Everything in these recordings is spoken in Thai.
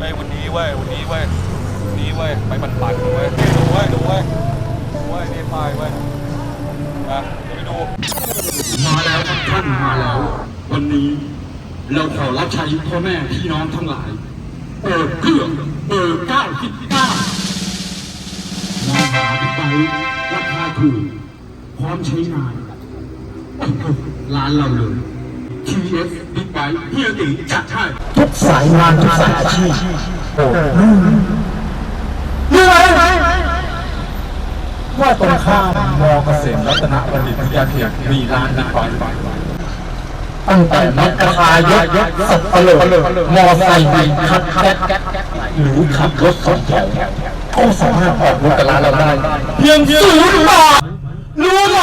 ไอ้ยวันนี้เว้ยวันนี้เว้ยวันนี้เว้ยไปปั่นปั่นเว้ยดูเว้ยดูเว้ยดูเว้ยนี่ป้ายเว้ยนะเดี๋ยวไปดูมาแล้วครับท่านมาแล้ว วันนี้เราขอรับใช้พ่อแม่พี่น้องทั้งหลายเปิดเครื่องเปิดเก้าสิบเก้ามองหาบิ๊กไบค์ราคาถูกพร้อมใช้งานร้านเราเลย TS Big Bike เฮียตีจัดให้ทุกสายงานทุกสายอาชีพโปรดรู้รู้ไหมว่าตรงข้ามมอเกษมรัตนบัณฑิตยาเขตมีร้านบิ๊กไบค์ตั้งแต่นักกะทายกสับเปลือกมอไซค์บินขับแก๊สหรือขับรถสองแถวก็สามารถออกรถกับร้านเราได้เพียงศูนย์บาทรู้ไหม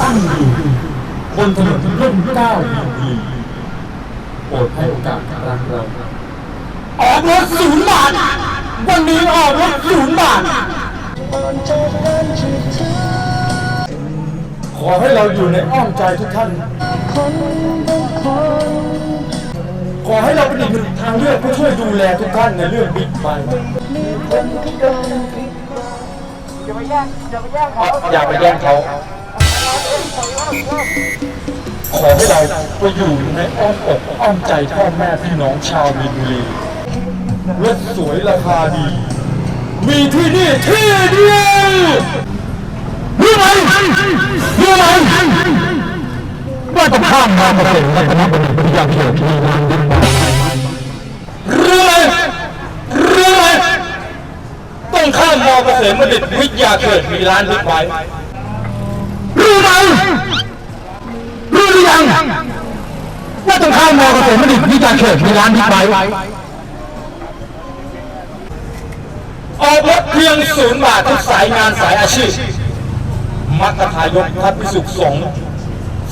ตั้งอยู่ บนถนนร่มเกล้าดีโปรดให้โอกาสกับรักเรา ออกรถศูนย์บาท วันนี้ออกรถศูนย์บาท ขอให้เราอยู่ในอ้อมใจทุกท่าน ขอให้เราเป็นอีกหนึ่งทางเลือกเพื่อช่วยดูแลทุกท่านในเรื่องบิ๊กไบค์อย่าไปแย่งเขา ขอให้เราไปอยู่ในอ้อมอกอ้อมใจพ่อแม่พี่น้องชาวมีนบุรีรถสวยราคาดี มีที่นี่ที่เดียวรู้ไหมรู้ไหมว่าจะข้ามมาเกษตรรัตนบุรีวิทยาเขตมีงานยิ่งใหญ่รู้ไหมรู้ไหมต้องข้ามมอเกษมบัณฑิตวิทยาเขตมีร้านบิ๊กไบ ยังว่าตรงข้ามมอเกษมบัณฑิตวิทยาเขตมีร้านบิ๊กไบค์ออกรถเพียงศูนย์บาททุกสายงานสายอาชีพ มัคคทายกพระพิสุขสงฆ์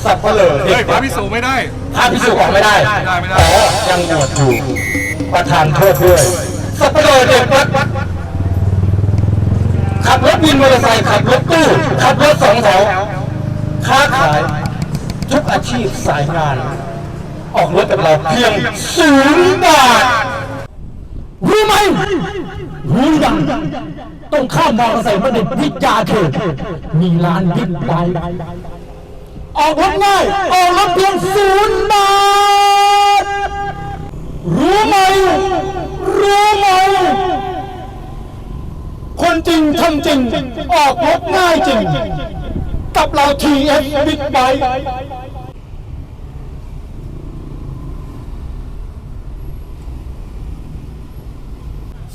สับเปลือเด็เฮ้ยกพระวัดพิสูจไม่ได้พระพิสุขออกไม่ได้ไม่ได้ไม่ได้อ๋อยังบวชอยู่ประธานโทษด้วยสับเปลือเด็กวัดขับรถวินมอเตอร์ไซค์ขับรถตู้ขับรถสองแถวค้าขาย ทุกอาชีพสายงาน ออกรถกับเราเพียงศูนย์บาท รู้ไหมรู้ยังต้องข้ามมอเตอร์ไซค์มาในพิจาเขตมีร้านบิ๊กไบค์ออกรถง่ายออกรถเพียงศูนย์บาท รู้ไหม รู้ไหม คนจริงทำจริง ออกรถง่ายจริง กับเรา TS Big Bike ส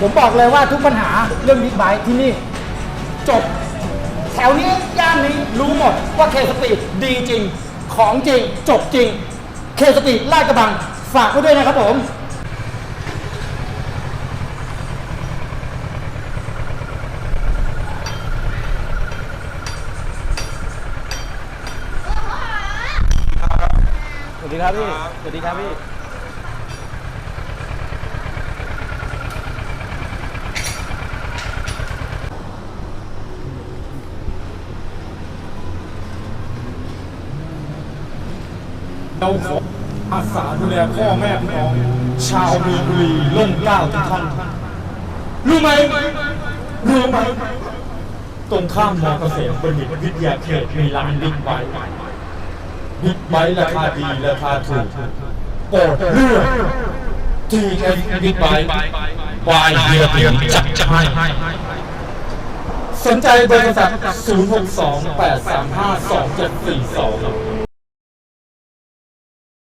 ผมบอกเลยว่าทุกปัญหาเรื่องบิ๊กไบค์ที่นี่ จบ แถวนี้ย่านนี้รู้หมดว่าเคสปีดดีจริง ของจริง จบจริง เคสปีดลาดกระบัง ฝากไว้ด้วยนะครับผมสวัสดีครับพี่ สวัสดีครับพี่ เราขออาสาดูแลพ่อแม่พี่น้องชาวมีนบุรีล่มเกล้าทุกท่านรู้ไหมรู้ไหมตรงข้ามมอเกษตรบัณฑิตวิทยาเขตมีร้านบิ๊กไบค์บิ๊กไบค์ราคาดีราคาถูกโปรดเลือกทีเอสบิ๊กไบค์วายเฮียตีจัดให้สนใจเบอร์โทรศัพท์062 835 2742